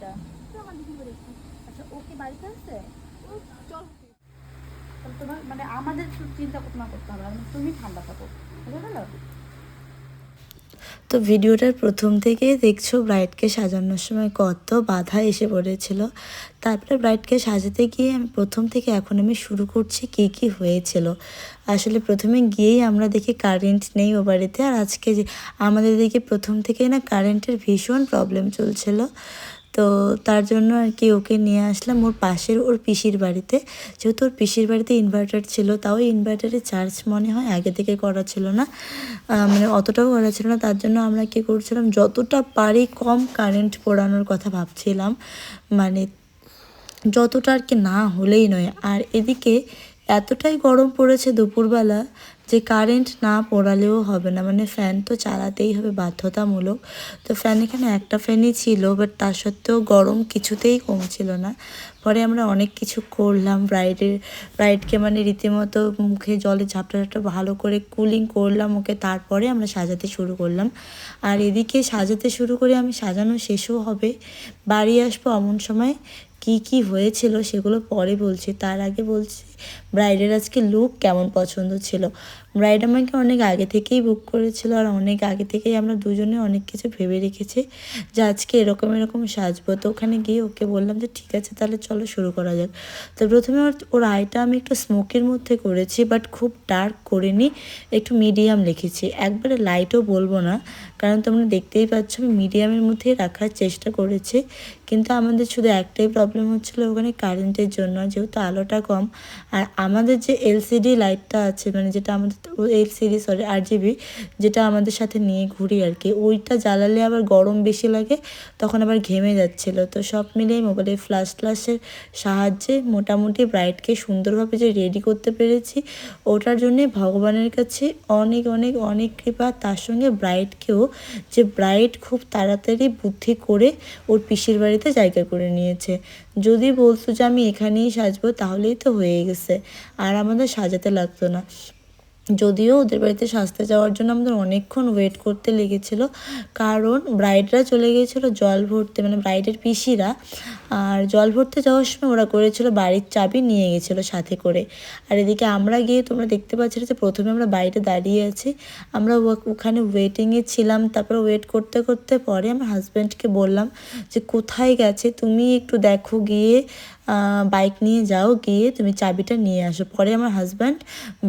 তো আমার আচ্ছা ও কি বাড়িতে আছে ও, চল তোমার মানে আমাদের চিন্তা করতে হবে তুমি ঠান্ডা থাকো। বুঝে তো ভিডিওটার প্রথম থেকেই দেখছ ব্রাইডকে সাজানোর সময় কত বাধা এসে পড়েছিল। তারপরে ব্রাইডকে সাজাতে গিয়ে আমি প্রথম থেকে এখন আমি শুরু করছি কী কী হয়েছিল। আসলে প্রথমে গিয়েই আমরা দেখি কারেন্ট নেই ও বাড়িতে, আর আজকে যে আমাদের দিকে প্রথম থেকেই না কারেন্টের ভীষণ প্রবলেম চলছিল। তো তার জন্য আর কি ওকে নিয়ে আসলাম ওর পাশের, ওর পিসির বাড়িতে। যেহেতু ওর পিসির বাড়িতে ইনভার্টার ছিল, তাও ইনভার্টারে চার্জ মনে হয় আগে থেকে করা ছিল না। মানে অতটাও করা ছিল না, তার জন্য আমরা কি করছিলাম, যতটা পারি কম কারেন্ট পোড়ানোর কথা ভাবছিলাম। মানে যতটা আর কি না হলেই নয়। আর এদিকে এতটাই গরম পড়েছে দুপুরবেলা যে কারেন্ট না পড়ালেও হবে না। মানে ফ্যান তো চালাতেই হবে বাধ্যতামূলক। তো ফ্যান এখানে একটা ফ্যানই ছিল বাট তার সত্ত্বেও গরম কিছুতেই কমছিল না। পরে আমরা অনেক কিছু করলাম ব্রাইডের ব্রাইডকে মানে রীতিমতো মুখে জলে ঝাপটা ঝাপটা ভালো করে কুলিং করলাম ওকে। তারপরে আমরা সাজাতে শুরু করলাম। আর এদিকে সাজাতে শুরু করে আমি সাজানো শেষও হবে। বাড়ি আসব এমন সময় কি কি হয়েছিল সেগুলো পরে বলছি। তার আগে বলছি ব্রাইডের আজকে লুক কেমন পছন্দ ছিল? ব্রাইড আমাকে অনেক আগে থেকেই বুক করেছিল আর অনেক আগে থেকেই আমরা দুজনে অনেক কিছু ভেবে রেখেছি যে আজকে এরকম এরকম সাজবো। তো ওখানে গিয়ে ওকে বললাম যে, ঠিক আছে, তাহলে চলো শুরু করা যাক। তো প্রথমে ওর ওর আইটা আমি একটু স্মোকের মধ্যে করেছি বাট খুব ডার্ক করিনি, একটু মিডিয়াম লিখেছি। একবারে লাইটও বলব না, কারণ তোমরা দেখতেই পাচ্ছ আমি মিডিয়ামের মধ্যেই রাখার চেষ্টা করেছি। কিন্তু আমাদের শুধু একটাই প্রবলেম হচ্ছিল ওখানে কারেন্টের জন্য, যেহেতু আলোটা কম। আর আমাদের যে এলসিডি লাইটটা আছে মানে যেটা আমাদের এলসিডি সরি আর জিবি যেটা আমাদের সাথে নিয়ে ঘুরি আর কি ওইটা জ্বালালে আবার গরম বেশি লাগে, তখন আবার ঘেমে যাচ্ছিল। তো সব মিলিয়ে মোবাইলের ফ্ল্যাশ ফ্ল্যাশের সাহায্যে মোটামুটি ব্রাইটকে সুন্দরভাবে যে রেডি করতে পেরেছি, ওটার জন্যে ভগবানের কাছে অনেক অনেক অনেক কৃপা। তার সঙ্গে ব্রাইটকেও যে ব্রাইড খুব তাড়াতাড়ি বুদ্ধি করে ওর পিসির বাড়িতে জায়গা করে নিয়েছে। যদি বলতো যে আমি এখানেই সাজবো, তাহলেই তো হয়ে গেছে। আর আমাদের সাজাতে লাগতো না। যদিও ওদের বাড়িতে সাজতে যাওয়ার জন্য আমাদের অনেকক্ষণ ওয়েট করতে লেগেছিল। কারণ ব্রাইডরা চলে গিয়েছিল জল ভরতে মানে ব্রাইডের পিসিরা। আর জল ভরতে যাওয়ার সময় ওরা করেছিল বাড়ির চাবি নিয়ে গেছিল সাথে করে। আর এদিকে আমরা গিয়ে তোমরা দেখতে পাচ্ছিলে যে প্রথমে আমরা বাইরে দাঁড়িয়ে আছি। আমরা ওখানে ওয়েটিংয়ে ছিলাম। তারপরে ওয়েট করতে করতে পরে আমার হাজব্যান্ডকে বললাম যে, কোথায় গেছে? তুমি একটু দেখো গিয়ে। বাইক নিয়ে যাও, গিয়ে তুমি চাবিটা নিয়ে আসো। পরে আমার হাজব্যান্ড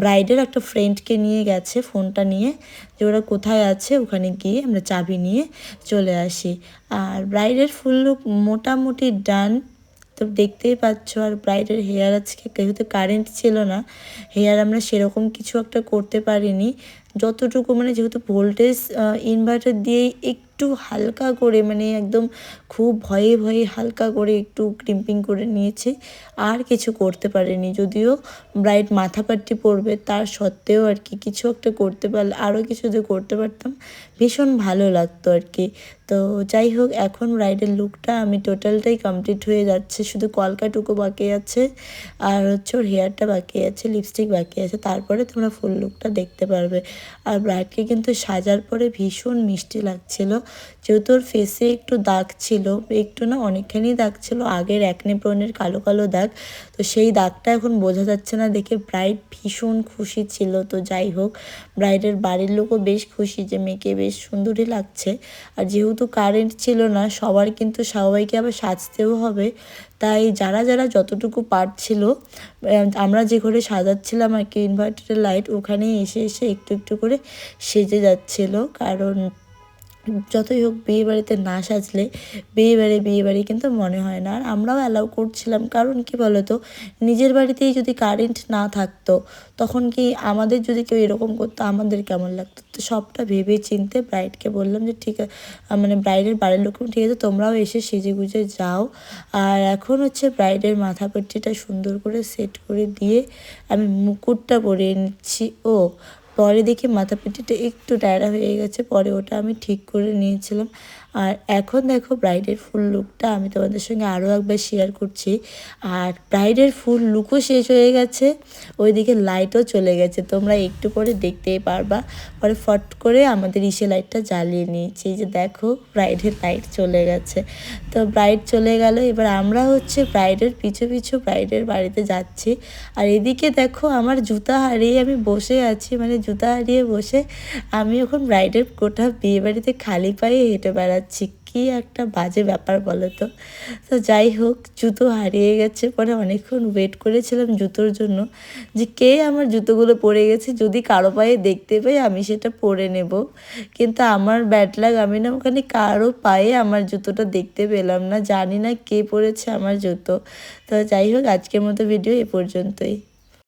ব্রাইডের একটা ফ্রেন্ডকে নিয়ে গেছে ফোনটা নিয়ে, যে ওরা কোথায় আছে, ওখানে গিয়ে আমরা চাবি নিয়ে চলে আসি। আর ব্রাইডের ফুল লুক মোটামুটি ডান তো দেখতেই পাচ্ছ, আর ব্রাইডের হেয়ার আজকে যেহেতু কারেন্ট ছিল না। হেয়ার আমরা সেরকম কিছু একটা করতে পারিনি। যতটুকু মানে যেহেতু ভোল্টেজ ইনভার্টার দিয়েই একটু হালকা করে মানে একদম খুব ভয়ে ভয়ে হালকা করে একটু ক্রিম্পিং করে নিয়েছে। আর কিছু করতে পারিনি, যদিও ব্রাইড মাথা পাট্টি পরবে, তার সত্ত্বেও আর কি কিছু একটা করতে পারলে আরও কিছু যদি করতে পারতাম, ভীষণ ভালো লাগতো আর কি। তো যাই হোক, এখন ব্রাইডের লুকটা আমি টোটালটাই কমপ্লিট হয়ে যাচ্ছে, শুধু কলকাটুকু বাকি আছে, আর হচ্ছে ওর হেয়ারটা বাকি আছে লিপস্টিক বাকি আছে, তারপরে তোমরা ফুল লুকটা দেখতে পারবে। আর ব্রাইডকে কিন্তু সাজার পরে ভীষণ মিষ্টি লাগছিল। যেহেতু ওর ফেসে একটু দাগ ছিল, একটু না অনেকখানি দাগ ছিল, আগের একনে ব্রণের কালো কালো দাগ। তো সেই দাগটা এখন বোঝা যাচ্ছে না, দেখে ব্রাইড ভীষণ খুশি ছিল। তো যাই হোক, ব্রাইডের বাড়ির লোকও বেশ খুশি যে মেয়েকে বেশ সুন্দরই লাগছে। আর যেহেতু কারেন্ট ছিল না, সবার কিন্তু সবাইকে আবার সাজতেও হবে। তাই যারা যারা যতটুকু পারছিল আমরা যে ঘরে সাজাচ্ছিলাম আর কি ইনভার্টারের লাইট ওখানেই এসে এসে একটু একটু করে সেজে যাচ্ছিল। কারণ যতই হোক বিয়ে বাড়িতে না সাজলে বিয়ে বাড়ি বিয়ে বাড়ি কিন্তু মনে হয় না। আর আমরাও অ্যালাউ করছিলাম। কারণ কি বলতো? নিজের বাড়িতেই যদি কারেন্ট না থাকতো, তখন কি আমাদের যদি কেউ এরকম করতো, আমাদের কেমন লাগতো? তো সবটা ভেবে চিনতে ব্রাইডকে বললাম যে, ঠিক মানে ব্রাইডের বাড়ির লোকও ঠিক আছে, তোমরাও এসে সেজে গুজে যাও। আর এখন হচ্ছে ব্রাইডের মাথা পট্টিটা সুন্দর করে সেট করে দিয়ে আমি মুকুটটা পরিয়ে নিচ্ছি। ও পরে দেখি মাথা পেটিটা একটু টায়রা হয়ে গেছে পরে ওটা আমি ঠিক করে নিয়েছিলাম। আর এখন দেখো ব্রাইডের ফুল লুকটা আমি তোমাদের সঙ্গে আরও একবার শেয়ার করছি। আর ব্রাইডের ফুল লুকও শেষ হয়ে গেছে, ওইদিকে লাইটও চলে গেছে। তোমরা একটু পরে দেখতেই পারবা। পরে ফট করে আমাদের ইসে লাইটটা জ্বালিয়ে নিয়েছি। যে দেখো ব্রাইডের লাইট চলে গেছে। তো ব্রাইড চলে গেল। এবার আমরা হচ্ছে ব্রাইডের পিছু পিছু ব্রাইডের বাড়িতে যাচ্ছি। আর এদিকে দেখো আমার জুতা হারিয়ে আমি বসে আছি। মানে জুতা হারিয়ে বসে আমি এখন ব্রাইডের গোটা বিয়ে বাড়িতে খালি পায়ে হেঁটে বেড়াচ্ছি। কি একটা বাজে ব্যাপার বলো তো তো যাই হোক, জুতো হারিয়ে গেছে পরে অনেকক্ষণ ওয়েট করেছিলাম জুতোর জন্য, যে কে আমার জুতোগুলো পরে গেছে, যদি কারও পায়ে দেখতে পাই আমি সেটা পরে নেব। কিন্তু আমার ব্যাড লাগ আমি না ওখানে কারও পায়ে আমার জুতোটা দেখতে পেলাম না, জানি না কে পরেছে আমার জুতো। তো যাই হোক, আজকের মতো ভিডিও এ পর্যন্তই।